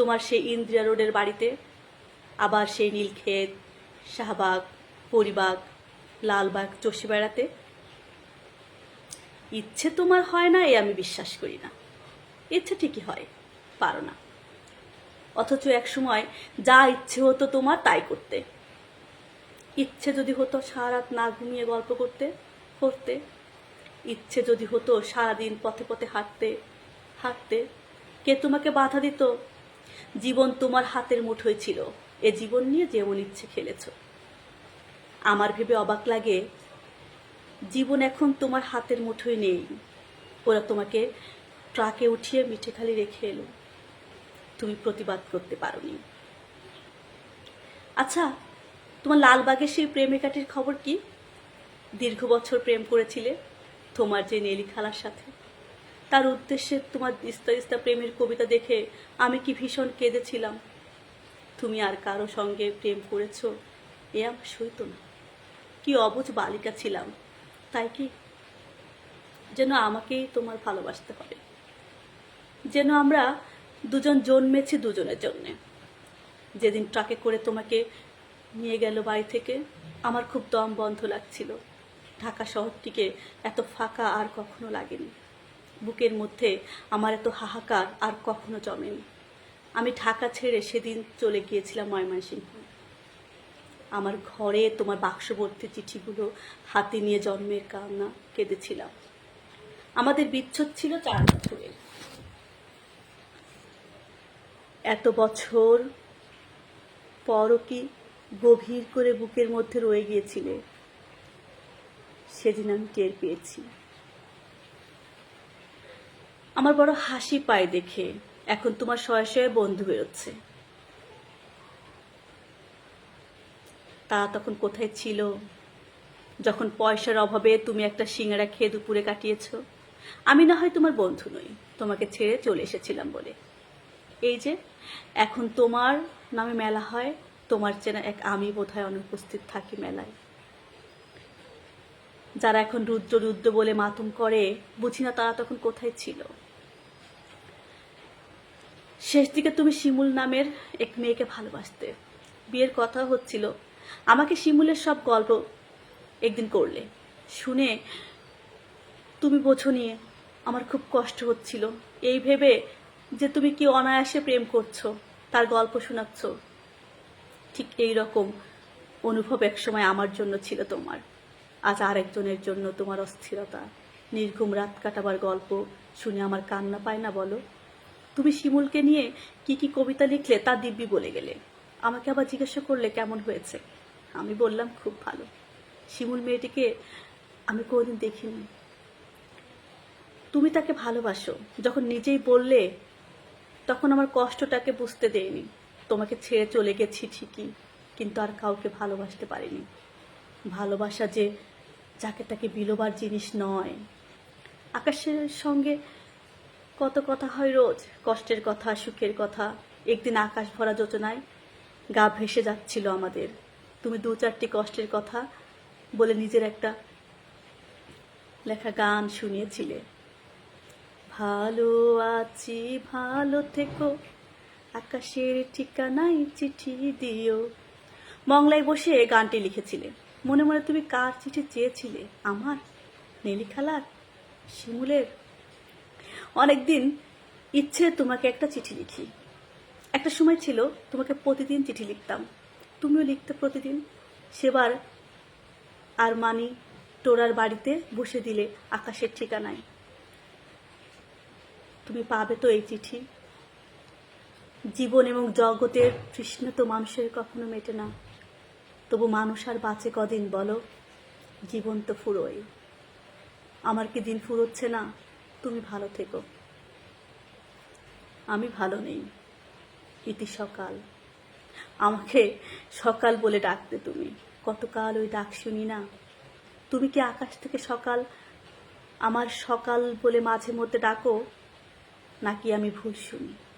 তোমার সেই ইন্দ্রিয়া রোডের বাড়িতে? আবার সেই নীলক্ষেত, শাহবাগ, পরিবাগ, লালবাগ চষে বেড়াতে ইচ্ছে তোমার হয় না, এ আমি বিশ্বাস করি না। ইচ্ছে ঠিকই হয়, পারো না। অথচ এক সময় যা ইচ্ছে হতো তোমার, তাই করতে। ইচ্ছে যদি হতো সারা রাত না ঘুমিয়ে গল্প করতে করতে। ইচ্ছে যদি হতো সারাদিন পথে পথে হাঁটতে হাঁটতে। কে তোমাকে বাধা দিত? জীবন তোমার হাতের মুঠোয় ছিল। এ জীবন নিয়ে যেমন ইচ্ছে খেলেছ। আমার ভেবে অবাক লাগে, জীবন এখন তোমার হাতের মুঠোয় নেই। ওরা তোমাকে ট্রাকে উঠিয়ে মিঠে খালি রেখে এলো। তুমি প্রতিবাদ করতে পারোনি। আচ্ছা তোমার লালবাগের সেই প্রেমিকাটির খবর কি? দীর্ঘ বছর প্রেম করেছিলে তোমার যে নেলি খালার সাথে। তার উদ্দেশ্যে তোমার ইস্তা ইস্তা প্রেমের কবিতা দেখে আমি কি ভীষণ কেঁদেছিলাম। তুমি আর কারও সঙ্গে প্রেম করেছ, এ আমার সইত না। কি অবুঝ বালিকা ছিলাম, তাই কি যেন আমাকেই তোমার ভালোবাসতে হবে। যেন আমরা দুজন জন্মেছি দুজনের জন্যে। যেদিন ট্রাকে করে তোমাকে নিয়ে গেল বাড়ি থেকে, আমার খুব দম বন্ধ লাগছিল। ঢাকা শহরটিকে এত ফাঁকা আর কখনো লাগেনি। বুকের মধ্যে আমার এত হাহাকার আর কখনো জমেনি। আমি ঢাকা ছেড়ে সেদিন চলে গিয়েছিলাম ময়মনসিংহ। আমার ঘরে তোমার বাক্সবর্তী চিঠিগুলো হাতে নিয়ে জন্মের কান্না কেঁদেছিলাম। আমাদের বিচ্ছেদ ছিল চার বছরের এত বছর পরও কি গভীর করে বুকের মধ্যে রয়ে গিয়েছিলে? সেদিন আমি টের পেয়েছি। আমার বড় হাসি পায় দেখে। এখন তোমার শয়ে শয়ে বন্ধু বেরোচ্ছে। তারা তখন কোথায় ছিল? যখন পয়সার অভাবে তুমি একটা সিঙ্গারা খেয়ে দুপুরে কাটিয়েছো? আমি না হয় তোমার বন্ধু নই, তোমাকে ছেড়ে চলে এসেছিলাম বলে। এই যে, এখন তোমার নামে মেলা হয়, তোমার চেনা এক আমি বোধহয় অনুপস্থিত থাকি মেলায়। যারা এখন রুদ্র রুদ্র বলে মাতুম করে, বুঝি না তারা তখন কোথায় ছিল? শেষ দিকে তুমি শিমুল নামের এক মেয়েকে ভালোবাসতে। বিয়ের কথা হচ্ছিল, আমাকে শিমুলের সব গল্প একদিন করলে। শুনে তুমি বোঝো নিয়ে আমার খুব কষ্ট হচ্ছিল। এই ভেবে যে তুমি কি অনায়াসে প্রেম করছ, তার গল্প শোনাচ্ছ। ঠিক এই রকম অনুভব একসময় আমার জন্য ছিল তোমার। আজ আরেকজনের জন্য তোমার অস্থিরতা, নির্ঘুম রাত কাটাবার গল্প শুনে আমার কান্না পায় না বলো? তুমি শিমুলকে নিয়ে কি কি কবিতা লিখলে তা দিব্যি বলে গেলে। আমাকে আবার জিজ্ঞাসা করলে কেমন হয়েছে? আমি বললাম, খুব ভালো। শিমুল মেয়েটিকে আমি কোনোদিন দেখিনি। তুমি তাকে ভালোবাসো। যখন নিজেই বললে, তখন আমার কষ্টটাকে বুঝতে দেয়নি। তোমাকে ছেড়ে চলে গেছি ঠিকই, কিন্তু আর কাউকে ভালোবাসতে পারিনি। ভালোবাসা যে যাকে তাকে বিলোবার জিনিস নয়। আকাশের সঙ্গে কত কথা হয় রোজ? কষ্টের কথা, সুখের কথা। একদিন আকাশ ভরা যোজনায় গা ভেসে যাচ্ছিল আমাদের। তুমি দু চারটি কষ্টের কথা বলে নিজের একটা লেখা গান শুনিয়েছিলে। ভালো আছি, ভালো থেকো। আকাশের ঠিকানায় চিঠি দিও। মংলায় বসে গানটি লিখেছিলে। মনে মনে তুমি কার চিঠি চেয়েছিলে? আমার নীলি খালার শিমুলের? অনেকদিন ইচ্ছে তোমাকে একটা চিঠি লিখি। একটা সময় ছিল তোমাকে প্রতিদিন চিঠি লিখতাম। তুমিও লিখতে প্রতিদিন। সেবার আর মানি টোরার বাড়িতে বসে দিলে আকাশের ঠিকানায়। তুমি পাবে তো এই চিঠি। জীবন এবং জগতের তৃষ্ণ তো মানুষের কখনো মেটে না। তবু মানুষ আর বাঁচে কদিন বলো? জীবন তো ফুরোয়। আমার কি দিন ফুরোচ্ছে না? তুমি ভালো থেকো। আমি ভালো নেই। ইতি সকাল। আমাকে সকাল বলে ডাকতে তুমি। কতকাল ওই ডাক শুনি না। তুমি কি আকাশ থেকে সকাল আমার সকাল বলে মাঝে মধ্যে ডাকো? নাকি আমি ভুল শুনি?